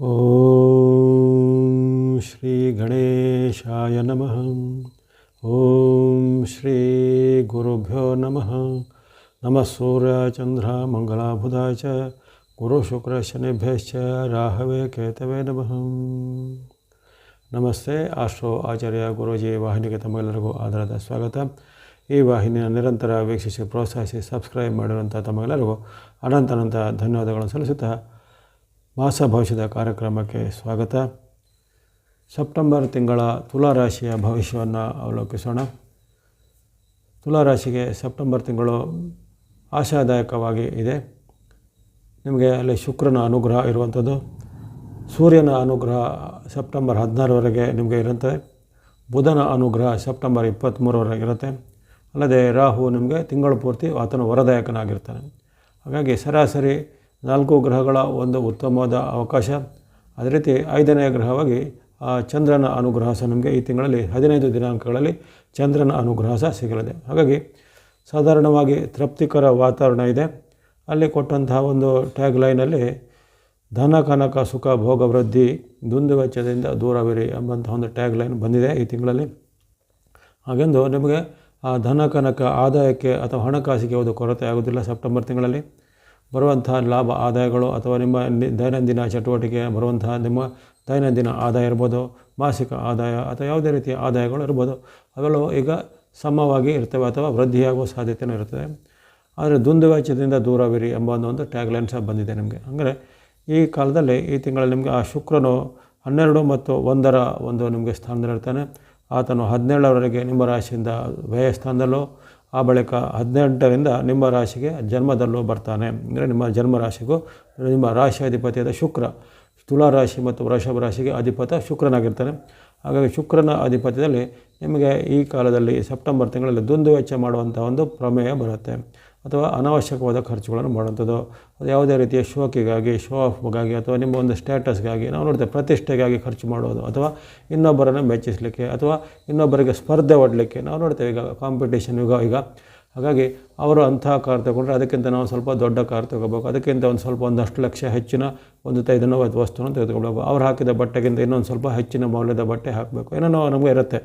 ॐ श्रीगणेशाय नमः ॐ श्रीगुरुभ्यो नमः नमः सूर्यचन्द्रमङ्गलाबुधाय च गुरुशुक्रशनिभ्यश्च राहवे ಕೇತವೇ ನಮಃ ನಮಸ್ತೆ ಆಸ್ಟ್ರೋ ಆಚಾರ್ಯ ಗುರೂಜಿ ವಾಹಿನಿಗೆ ತಮ್ಮೆಲ್ಲರಿಗೂ ಆಧಾರದ ಸ್ವಾಗತ ಈ ವಾಹಿನಿಯ ನಿರಂತರ ವೀಕ್ಷಿಸಿ ಪ್ರೋತ್ಸಾಹಿಸಿ ಸಬ್ಸ್ಕ್ರೈಬ್ ಮಾಡಿರುವಂಥ ತಮ್ಮೆಲ್ಲರಿಗೂ ಅನಂತ ಅನಂತ ಧನ್ಯವಾದಗಳನ್ನು ಸಲ್ಲಿಸುತ್ತಾ ಮಾಸ ಭವಿಷ್ಯದ ಕಾರ್ಯಕ್ರಮಕ್ಕೆ ಸ್ವಾಗತ. ಸೆಪ್ಟೆಂಬರ್ ತಿಂಗಳ ತುಲಾರಾಶಿಯ ಭವಿಷ್ಯವನ್ನು ಅವಲೋಕಿಸೋಣ. ತುಲಾರಾಶಿಗೆ ಸೆಪ್ಟೆಂಬರ್ ತಿಂಗಳು ಆಶಾದಾಯಕವಾಗಿ ಇದೆ. ನಿಮಗೆ ಅಲ್ಲಿ ಶುಕ್ರನ ಅನುಗ್ರಹ ಇರುವಂಥದ್ದು. ಸೂರ್ಯನ ಅನುಗ್ರಹ ಸೆಪ್ಟೆಂಬರ್ ಹದಿನಾರವರೆಗೆ ನಿಮಗೆ ಇರುತ್ತೆ. ಬುಧನ ಅನುಗ್ರಹ ಸೆಪ್ಟೆಂಬರ್ ಇಪ್ಪತ್ತ್ಮೂರವರೆಗೆ ಇರುತ್ತೆ. ಅಲ್ಲದೆ ರಾಹು ನಿಮಗೆ ತಿಂಗಳು ಪೂರ್ತಿ ಆತನ ವರದಾಯಕನಾಗಿರ್ತಾನೆ. ಹಾಗಾಗಿ ಸರಾಸರಿ ನಾಲ್ಕು ಗ್ರಹಗಳ ಒಂದು ಉತ್ತಮವಾದ ಅವಕಾಶ. ಅದೇ ರೀತಿ ಐದನೇ ಗ್ರಹವಾಗಿ ಚಂದ್ರನ ಅನುಗ್ರಹ ಸಹ ನಮಗೆ ಈ ತಿಂಗಳಲ್ಲಿ ಹದಿನೈದು ದಿನಾಂಕಗಳಲ್ಲಿ ಚಂದ್ರನ ಅನುಗ್ರಹ ಸಹ ಸಿಗಲಿದೆ. ಹಾಗಾಗಿ ಸಾಧಾರಣವಾಗಿ ತೃಪ್ತಿಕರ ವಾತಾವರಣ ಇದೆ. ಅಲ್ಲಿ ಕೊಟ್ಟಂತಹ ಒಂದು ಟ್ಯಾಗ್ ಲೈನಲ್ಲಿ ಧನ, ಕನಕ, ಸುಖ, ಭೋಗ, ವೃದ್ಧಿ, ದುಂದು ವೆಚ್ಚದಿಂದ ದೂರವಿರಿ ಎಂಬಂತಹ ಒಂದು ಟ್ಯಾಗ್ ಲೈನ್ ಬಂದಿದೆ ಈ ತಿಂಗಳಲ್ಲಿ. ಹಾಗೆಂದು ನಿಮಗೆ, ಆ, ಧನ, ಕನಕ ಆದಾಯಕ್ಕೆ ಅಥವಾ ಹಣಕಾಸಿಗೆ ಒಂದು ಕೊರತೆ ಆಗೋದಿಲ್ಲ ಸೆಪ್ಟೆಂಬರ್ ತಿಂಗಳಲ್ಲಿ. ಬರುವಂತಹ ಲಾಭ ಆದಾಯಗಳು ಅಥವಾ ನಿಮ್ಮ ದೈನಂದಿನ ಚಟುವಟಿಕೆ ಬರುವಂತಹ ನಿಮ್ಮ ದೈನಂದಿನ ಆದಾಯ ಇರ್ಬೋದು, ಮಾಸಿಕ ಆದಾಯ ಅಥವಾ ಯಾವುದೇ ರೀತಿಯ ಆದಾಯಗಳು ಇರ್ಬೋದು, ಅವೆಲ್ಲವೂ ಈಗ ಸಮವಾಗಿ ಇರ್ತವೆ ಅಥವಾ ವೃದ್ಧಿಯಾಗುವ ಸಾಧ್ಯತೆಯೂ ಇರ್ತದೆ. ಆದರೆ ದುಂದುವೆಚ್ಚದಿಂದ ದೂರವಿರಿ ಎಂಬ ಒಂದು ಟ್ಯಾಗ್ ಲೈನ್ ಸಹ ಬಂದಿದೆ ನಿಮಗೆ. ಅಂದರೆ ಈ ಕಾಲದಲ್ಲಿ ಈ ತಿಂಗಳಲ್ಲಿ ನಿಮಗೆ ಆ ಶುಕ್ರನು ಹನ್ನೆರಡು ಮತ್ತು ಒಂದರ ಒಂದು ನಿಮಗೆ ಸ್ಥಾನದಲ್ಲಿರ್ತಾನೆ. ಆತನು ಹದಿನೇಳರವರೆಗೆ ನಿಮ್ಮ ರಾಶಿಯಿಂದ ವ್ಯಯ ಸ್ಥಾನದಲ್ಲೂ ಆ ಬಳಿಕ ಹದಿನೆಂಟರಿಂದ ನಿಮ್ಮ ರಾಶಿಗೆ ಜನ್ಮದಲ್ಲೂ ಬರ್ತಾನೆ. ಅಂದರೆ ನಿಮ್ಮ ಜನ್ಮ ರಾಶಿಗೂ ನಿಮ್ಮ ರಾಶಿ ಅಧಿಪತಿಯಾದ ಶುಕ್ರ, ತುಲಾ ರಾಶಿ ಮತ್ತು ವೃಷಭ ರಾಶಿಗೆ ಅಧಿಪತ ಶುಕ್ರನಾಗಿರ್ತಾನೆ. ಹಾಗಾಗಿ ಶುಕ್ರನ ಅಧಿಪತ್ಯದಲ್ಲಿ ನಿಮಗೆ ಈ ಕಾಲದಲ್ಲಿ ಸೆಪ್ಟೆಂಬರ್ ತಿಂಗಳಲ್ಲಿ ದುಂದು ವೆಚ್ಚ ಮಾಡುವಂಥ ಒಂದು ಪ್ರಮೇಯ ಬರುತ್ತೆ. ಅಥವಾ ಅನಾವಶ್ಯಕವಾದ ಖರ್ಚುಗಳನ್ನು ಮಾಡುವಂಥದ್ದು. ಅದು ಯಾವುದೇ ರೀತಿಯ ಶೋಕಿಗಾಗಿ ಶೋ ಆಫ್ಗಾಗಿ ಅಥವಾ ನಿಮ್ಮ ಒಂದು ಸ್ಟೇಟಸ್ಗಾಗಿ ನಾವು ನೋಡ್ತೇವೆ, ಪ್ರತಿಷ್ಠೆಗಾಗಿ ಖರ್ಚು ಮಾಡೋದು ಅಥವಾ ಇನ್ನೊಬ್ಬರನ್ನು ಮೆಚ್ಚಿಸಲಿಕ್ಕೆ ಅಥವಾ ಇನ್ನೊಬ್ಬರಿಗೆ ಸ್ಪರ್ಧೆ ಒಡಲಿಕ್ಕೆ ನಾವು ನೋಡ್ತೇವೆ ಈಗ ಕಾಂಪಿಟೇಷನ್ ಯುಗ ಈಗ. ಹಾಗಾಗಿ ಅವರು ಅಂಥ ಕಾರ್ ತಗೊಂಡ್ರೆ ಅದಕ್ಕಿಂತ ನಾವು ಸ್ವಲ್ಪ ದೊಡ್ಡ ಕಾರ್ ತಗೋಬೇಕು, ಅದಕ್ಕಿಂತ ಒಂದು ಸ್ವಲ್ಪ ಒಂದಷ್ಟು ಲಕ್ಷ ಹೆಚ್ಚಿನ ಒಂದು ಇದನ್ನು ವಸ್ತುವನ್ನು ತೆಗೆದುಕೊಳ್ಬೇಕು. ಅವ್ರು ಹಾಕಿದ ಬಟ್ಟೆಗಿಂತ ಇನ್ನೊಂದು ಸ್ವಲ್ಪ ಹೆಚ್ಚಿನ ಮೌಲ್ಯದ ಬಟ್ಟೆ ಹಾಕಬೇಕು. ಏನೋ ನಮಗೆ ಇರುತ್ತೆ.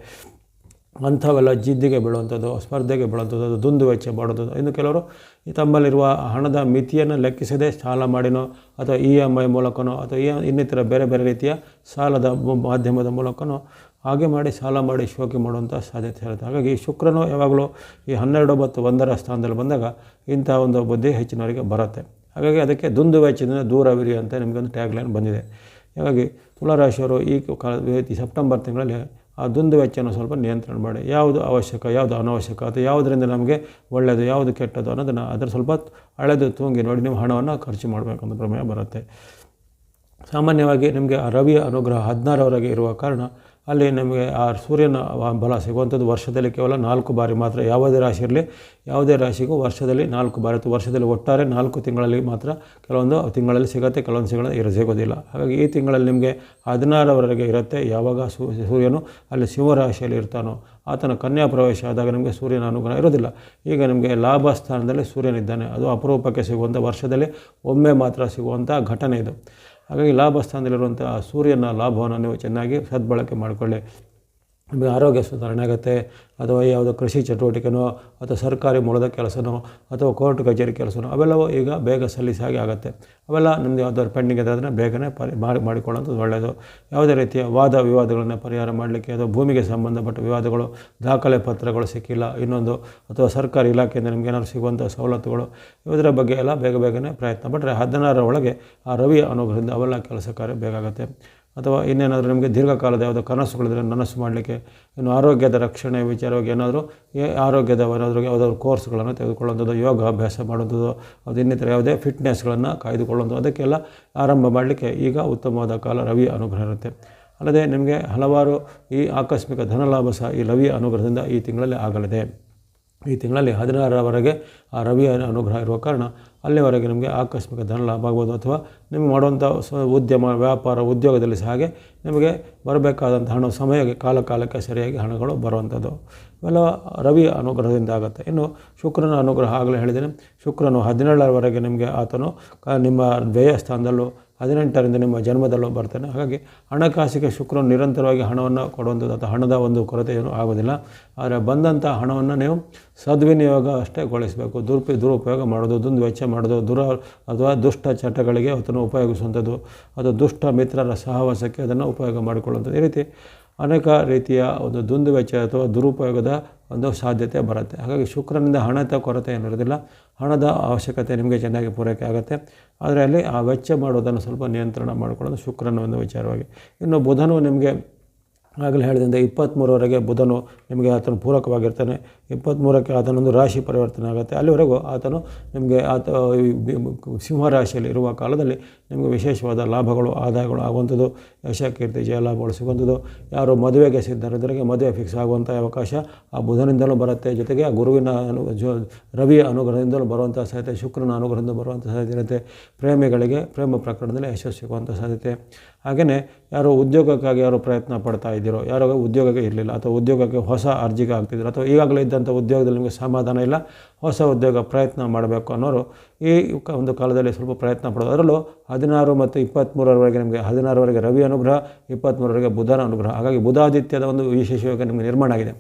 ಅಂಥವೆಲ್ಲ ಜಿದ್ದಿಗೆ ಬೀಳುವಂಥದ್ದು, ಸ್ಪರ್ಧೆಗೆ ಬೀಳುವಂಥದ್ದು ಅದು ದುಂದು ವೆಚ್ಚ ಮಾಡೋದು ಇನ್ನು ಕೆಲವರು ತಮ್ಮಲ್ಲಿರುವ ಹಣದ ಮಿತಿಯನ್ನು ಲೆಕ್ಕಿಸದೆ ಸಾಲ ಮಾಡಿನೋ ಅಥವಾ ಇ ಎಂ ಐ ಮೂಲಕನೋ ಅಥವಾ ಇನ್ನಿತರ ಬೇರೆ ಬೇರೆ ರೀತಿಯ ಸಾಲದ ಮಾಧ್ಯಮದ ಮೂಲಕನೋ ಹಾಗೆ ಮಾಡಿ ಸಾಲ ಮಾಡಿ ಶೋಕಿ ಮಾಡುವಂಥ ಸಾಧ್ಯತೆ ಇರುತ್ತೆ. ಹಾಗಾಗಿ ಶುಕ್ರನು ಯಾವಾಗಲೂ ಈ ಹನ್ನೆರಡು ಮತ್ತು ಒಂದರ ಸ್ಥಾನದಲ್ಲಿ ಬಂದಾಗ ಇಂಥ ಒಂದು ಬುದ್ಧಿ ಹೆಚ್ಚಿನವರಿಗೆ ಬರುತ್ತೆ. ಹಾಗಾಗಿ ಅದಕ್ಕೆ ದುಂದು ವೆಚ್ಚದಿಂದ ದೂರವಿರಿ ಅಂತ ನಿಮಗೊಂದು ಟ್ಯಾಗ್ ಲೈನ್ ಬಂದಿದೆ. ಹಾಗಾಗಿ ತುಲಾರಾಶಿಯವರು ಈ ಕಾಲ ಸೆಪ್ಟೆಂಬರ್ ತಿಂಗಳಲ್ಲಿ ಆ ದುಂದು ವೆಚ್ಚನ ಸ್ವಲ್ಪ ನಿಯಂತ್ರಣ ಮಾಡಿ. ಯಾವುದು ಅವಶ್ಯಕ, ಯಾವುದು ಅನವಶ್ಯಕ, ಅಥವಾ ಯಾವುದರಿಂದ ನಮಗೆ ಒಳ್ಳೆಯದು, ಯಾವುದು ಕೆಟ್ಟದ್ದು ಅನ್ನೋದನ್ನು ಅದರ ಸ್ವಲ್ಪ ಅಳೆದು ತೂಂಗಿ ನೋಡಿ ನೀವು ಹಣವನ್ನು ಖರ್ಚು ಮಾಡಬೇಕಂತ ಪ್ರಮೇಯ ಬರುತ್ತೆ. ಸಾಮಾನ್ಯವಾಗಿ ನಿಮಗೆ ರವಿಯ ಅನುಗ್ರಹ ಹದಿನಾರವರೆಗೆ ಇರುವ ಕಾರಣ ಅಲ್ಲಿ ನಿಮಗೆ ಆ ಸೂರ್ಯನ ಬಲ ಸಿಗುವಂಥದ್ದು ವರ್ಷದಲ್ಲಿ ಕೇವಲ ನಾಲ್ಕು ಬಾರಿ ಮಾತ್ರ. ಯಾವುದೇ ರಾಶಿ ಇರಲಿ, ಯಾವುದೇ ರಾಶಿಗೂ ವರ್ಷದಲ್ಲಿ ನಾಲ್ಕು ಬಾರಿ ವರ್ಷದಲ್ಲಿ ಒಟ್ಟಾರೆ ನಾಲ್ಕು ತಿಂಗಳಲ್ಲಿ ಮಾತ್ರ ಕೆಲವೊಂದು ತಿಂಗಳಲ್ಲಿ ಸಿಗುತ್ತೆ, ಕೆಲವೊಂದು ತಿಂಗಳಲ್ಲಿ ಇರ, ಸಿಗೋದಿಲ್ಲ. ಹಾಗಾಗಿ ಈ ತಿಂಗಳಲ್ಲಿ ನಿಮಗೆ ಹದಿನಾರವರೆಗೆ ಇರುತ್ತೆ ಯಾವಾಗ ಸೂರ್ಯನು ಅಲ್ಲಿ ಸಿಂಹರಾಶಿಯಲ್ಲಿ ಇರ್ತಾನೋ. ಆತನ ಕನ್ಯಾ ಪ್ರವೇಶ ಆದಾಗ ನಿಮಗೆ ಸೂರ್ಯನ ಅನುಗ್ರಹ ಇರೋದಿಲ್ಲ ಈಗ ನಿಮಗೆ ಲಾಭ ಸ್ಥಾನದಲ್ಲಿ ಸೂರ್ಯನಿದ್ದಾನೆ. ಅದು ಅಪರೂಪಕ್ಕೆ ಸಿಗುವಂಥ ವರ್ಷದಲ್ಲಿ ಒಮ್ಮೆ ಮಾತ್ರ ಸಿಗುವಂಥ ಘಟನೆ ಇದು. ಹಾಗಾಗಿ ಲಾಭ ಸ್ಥಾನದಲ್ಲಿರುವಂಥ ಸೂರ್ಯನ ಲಾಭವನ್ನು ನೀವು ಚೆನ್ನಾಗಿ ಸದ್ಬಳಕೆ ಮಾಡಿಕೊಳ್ಳಿ. ನಿಮಗೆ ಆರೋಗ್ಯ ಸುಧಾರಣೆ ಆಗುತ್ತೆ, ಅಥವಾ ಯಾವುದೋ ಕೃಷಿ ಚಟುವಟಿಕೆನೋ, ಅಥವಾ ಸರ್ಕಾರಿ ಮೂಲದ ಕೆಲಸನೋ, ಅಥವಾ ಕೋರ್ಟ್ ಕಚೇರಿ ಕೆಲಸನೋ, ಅವೆಲ್ಲವೂ ಈಗ ಬೇಗ ಸಲ್ಲಿಸಾಗಿ ಆಗುತ್ತೆ. ಅವೆಲ್ಲ ನಿಮ್ಮದು ಯಾವ್ದಾದ್ರು ಪೆಂಡಿಂಗ್ ಇದೆ ಅದನ್ನು ಬೇಗನೆ ಪರಿ, ಮಾಡಿ, ಮಾಡಿಕೊಳ್ಳೋದು ಒಳ್ಳೆಯದು ಯಾವುದೇ ರೀತಿಯ ವಾದ ವಿವಾದಗಳನ್ನು ಪರಿಹಾರ ಮಾಡಲಿಕ್ಕೆ ಅಥವಾ ಭೂಮಿಗೆ ಸಂಬಂಧಪಟ್ಟ ವಿವಾದಗಳು, ದಾಖಲೆ ಪತ್ರಗಳು ಸಿಕ್ಕಿಲ್ಲ, ಇನ್ನೊಂದು, ಅಥವಾ ಸರ್ಕಾರಿ ಇಲಾಖೆಯಿಂದ ನಿಮಗೆ ಏನಾದ್ರು ಸಿಗುವಂಥ ಸವಲತ್ತುಗಳು, ಇದರ ಬಗ್ಗೆ ಎಲ್ಲ ಬೇಗ ಬೇಗನೆ ಪ್ರಯತ್ನ ಪಟ್ಟರೆ ಹದಿನಾರರ ಒಳಗೆ ಆ ರವಿಯ ಅನುಗ್ರಹದಿಂದ ಅವೆಲ್ಲ ಕೆಲಸ ಕಾರ್ಯ ಬೇಗ ಆಗುತ್ತೆ. ಅಥವಾ ಇನ್ನೇನಾದರೂ ನಿಮಗೆ ದೀರ್ಘಕಾಲದ ಯಾವುದೋ ಕನಸುಗಳಿದ್ರೆ ನನಸು ಮಾಡಲಿಕ್ಕೆ, ಇನ್ನು ಆರೋಗ್ಯದ ರಕ್ಷಣೆ ವಿಚಾರವಾಗಿ ಏನಾದರೂ ಆರೋಗ್ಯದ ಏನಾದರೂ ಯಾವುದಾದ್ರು ಕೋರ್ಸ್ಗಳನ್ನು ತೆಗೆದುಕೊಳ್ಳುವಂಥದ್ದು ಯೋಗ ಅಭ್ಯಾಸ ಮಾಡುವಂಥದ್ದು, ಅದು ಇನ್ನಿತರ ಯಾವುದೇ ಫಿಟ್ನೆಸ್ಗಳನ್ನು ಕಾಯ್ದುಕೊಳ್ಳುವಂಥದ್ದು, ಅದಕ್ಕೆಲ್ಲ ಆರಂಭ ಮಾಡಲಿಕ್ಕೆ ಈಗ ಉತ್ತಮವಾದ ಕಾಲ ರವಿ ಅನುಗ್ರಹ ಇರುತ್ತೆ. ಅಲ್ಲದೆ ನಿಮಗೆ ಹಲವಾರು ಈ ಆಕಸ್ಮಿಕ ಧನಲಾಭ ಸಹ ಈ ರವಿ ಅನುಗ್ರಹದಿಂದ ಈ ತಿಂಗಳಲ್ಲಿ ಆಗಲಿದೆ. ಈ ತಿಂಗಳಲ್ಲಿ ಹದಿನಾರರವರೆಗೆ ಆ ರವಿಯ ಅನುಗ್ರಹ ಇರುವ ಕಾರಣ ಅಲ್ಲಿವರೆಗೆ ನಿಮಗೆ ಆಕಸ್ಮಿಕ ಧನ ಲಾಭ ಆಗ್ಬೋದು ಅಥವಾ ನಿಮಗೆ ಮಾಡುವಂಥ ಉದ್ಯಮ, ವ್ಯಾಪಾರ, ಉದ್ಯೋಗದಲ್ಲಿ ಸಹ ಹಾಗೆ ನಿಮಗೆ ಬರಬೇಕಾದಂಥ ಹಣ ಸಮಯಕ್ಕೆ ಕಾಲ ಕಾಲಕ್ಕೆ ಸರಿಯಾಗಿ ಹಣಗಳು ಬರುವಂಥದ್ದು. ಇವೆಲ್ಲ ರವಿಯ ಅನುಗ್ರಹದಿಂದ ಆಗುತ್ತೆ. ಇನ್ನು ಶುಕ್ರನ ಅನುಗ್ರಹ ಆಗಲೇ ಹೇಳಿದ್ದೇನೆ. ಶುಕ್ರನು ಹದಿನೇಳರವರೆಗೆ ನಿಮಗೆ ಆತನು ನಿಮ್ಮ ವ್ಯಯ ಸ್ಥಾನದಲ್ಲೂ ಹದಿನೆಂಟರಿಂದ ನಿಮ್ಮ ಜನ್ಮದಲ್ಲೂ ಬರ್ತಾನೆ. ಹಾಗಾಗಿ ಹಣಕಾಸಿಗೆ ಶುಕ್ರನು ನಿರಂತರವಾಗಿ ಹಣವನ್ನು ಕೊಡುವಂಥದ್ದು ಅಥವಾ ಹಣದ ಒಂದು ಕೊರತೆ ಏನು ಆಗೋದಿಲ್ಲ. ಆದರೆ ಬಂದಂಥ ಹಣವನ್ನು ನೀವು ಸದ್ವಿನಿಯೋಗ ಅಷ್ಟೇ ಗೊಳಿಸಬೇಕು. ದುರುಪಿ, ದುರುಪಯೋಗ ಮಾಡೋದು ದುಂದು ವೆಚ್ಚ ಮಾಡೋದು, ದುರ, ಅಥವಾ ದುಷ್ಟ ಚಟಗಳಿಗೆ ಅದನ್ನು ಉಪಯೋಗಿಸುವಂಥದ್ದು ಅದು ದುಷ್ಟ ಮಿತ್ರರ ಸಹವಾಸಕ್ಕೆ ಅದನ್ನು ಉಪಯೋಗ ಮಾಡಿಕೊಳ್ಳುವಂಥದ್ದು. ಈ ರೀತಿ ಅನೇಕ ರೀತಿಯ ಒಂದು ದುಂದು ವೆಚ್ಚ ಅಥವಾ ದುರುಪಯೋಗದ ಒಂದು ಸಾಧ್ಯತೆ ಬರುತ್ತೆ. ಹಾಗಾಗಿ ಶುಕ್ರನಿಂದ ಹಣದ ಕೊರತೆ ಏನಿರೋದಿಲ್ಲ ಹಣದ ಅವಶ್ಯಕತೆ ನಿಮಗೆ ಚೆನ್ನಾಗಿ ಪೂರೈಕೆ ಆಗುತ್ತೆ. ಆದರೆ ಅಲ್ಲಿ ಆ ವೆಚ್ಚ ಮಾಡೋದನ್ನು ಸ್ವಲ್ಪ ನಿಯಂತ್ರಣ ಮಾಡಿಕೊಳ್ಳೋದು ಶುಕ್ರನ ಒಂದು ವಿಚಾರವಾಗಿ. ಇನ್ನು ಬುಧನು ನಿಮಗೆ ಆಗಲೇ ಹೇಳಿದಂತೆ ಇಪ್ಪತ್ತ್ಮೂರವರೆಗೆ ಬುಧನು ನಿಮಗೆ ಆತನು ಪೂರಕವಾಗಿರ್ತಾನೆ. ಇಪ್ಪತ್ತ್ಮೂರಕ್ಕೆ ಆತನೊಂದು ರಾಶಿ ಪರಿವರ್ತನೆ ಆಗುತ್ತೆ. ಅಲ್ಲಿವರೆಗೂ ಆತನು ನಿಮಗೆ ಆತ, ಈ ಬಿ- ಸಿಂಹರಾಶಿಯಲ್ಲಿ ಇರುವ ಕಾಲದಲ್ಲಿ ನಿಮಗೆ ವಿಶೇಷವಾದ ಲಾಭಗಳು, ಆದಾಯಗಳು ಆಗುವಂಥದ್ದು. ಯಶ ಕೀರ್ತಿ ಜಯ ಲಾಭಗಳು ಸಿಗುವಂಥದ್ದು. ಯಾರು ಮದುವೆಗೆ ಸಿದ್ಧರಿದ್ದರಿಗೆ ಮದುವೆ ಫಿಕ್ಸ್ ಆಗುವಂಥ ಅವಕಾಶ ಆ ಬುಧನಿಂದಲೂ ಬರುತ್ತೆ. ಜೊತೆಗೆ ಆ ಗುರುವಿನ ಅನು, ಜೊ, ರವಿಯ ಅನುಗ್ರಹದಿಂದಲೂ ಬರುವಂಥ ಸಾಧ್ಯತೆ, ಶುಕ್ರನ ಅನುಗ್ರಹದಿಂದ ಬರುವಂಥ ಸಾಧ್ಯತೆ ಇರುತ್ತೆ. ಪ್ರೇಮಿಗಳಿಗೆ ಪ್ರೇಮ ಪ್ರಕರಣದಲ್ಲಿ ಯಶಸ್ಸು ಸಿಗುವಂಥ ಸಾಧ್ಯತೆ. ಹಾಗೆಯೇ ಯಾರು ಉದ್ಯೋಗಕ್ಕಾಗಿ ಯಾರು ಪ್ರಯತ್ನ ಪಡ್ತಾ ಇದ್ದೀರೋ, ಯಾರೋ ಉದ್ಯೋಗಕ್ಕೆ ಇರಲಿಲ್ಲ ಅಥವಾ ಉದ್ಯೋಗಕ್ಕೆ ಹೊಸ ಅರ್ಜಿಗೆ ಆಗ್ತಿದ್ರು ಅಥವಾ ಈಗಾಗಲೇ ಇದ್ದಂಥ ಉದ್ಯೋಗದಲ್ಲಿ ನಿಮಗೆ ಸಮಾಧಾನ ಇಲ್ಲ, ಹೊಸ ಉದ್ಯೋಗ ಪ್ರಯತ್ನ ಮಾಡಬೇಕು ಅನ್ನೋರು ಈ ಒಂದು ಕಾಲದಲ್ಲಿ ಸ್ವಲ್ಪ ಪ್ರಯತ್ನ ಪಡೋದು ಅದರಲ್ಲೂ ಹದಿನಾರು ಮತ್ತು ಇಪ್ಪತ್ತ್ಮೂರರವರೆಗೆ ನಿಮಗೆ ಹದಿನಾರವರೆಗೆ ರವಿ ಅನುಗ್ರಹ ಇಪ್ಪತ್ತ್ಮೂರವರೆಗೆ ಬುಧನ ಅನುಗ್ರಹ. ಹಾಗಾಗಿ ಬುಧಾದಿತ್ಯದ ಒಂದು ವಿಶೇಷವಾಗಿ ನಿಮಗೆ ನಿರ್ಮಾಣ ಆಗಿದೆ.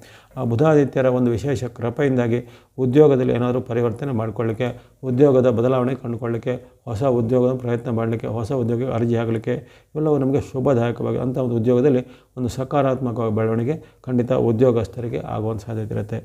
ಬುಧಾದಿತ್ಯರ ಒಂದು ವಿಶೇಷ ಕೃಪೆಯಿಂದಾಗಿ ಉದ್ಯೋಗದಲ್ಲಿ ಏನಾದರೂ ಪರಿವರ್ತನೆ ಮಾಡಿಕೊಳ್ಳಿಕ್ಕೆ, ಉದ್ಯೋಗದ ಬದಲಾವಣೆ ಕಂಡುಕೊಳ್ಳಿಕ್ಕೆ, ಹೊಸ ಉದ್ಯೋಗದ ಪ್ರಯತ್ನ ಮಾಡಲಿಕ್ಕೆ, ಹೊಸ ಉದ್ಯೋಗ ಅರ್ಜಿ ಆಗಲಿಕ್ಕೆ ಇವೆಲ್ಲವೂ ನಮಗೆ ಶುಭದಾಯಕವಾಗಿ ಅಂಥ ಒಂದು ಉದ್ಯೋಗದಲ್ಲಿ ಒಂದು ಸಕಾರಾತ್ಮಕವಾಗಿ ಬೆಳವಣಿಗೆ ಖಂಡಿತ ಉದ್ಯೋಗಸ್ಥರಿಗೆ ಆಗುವಂಥ ಸಾಧ್ಯತೆ ಇರುತ್ತೆ.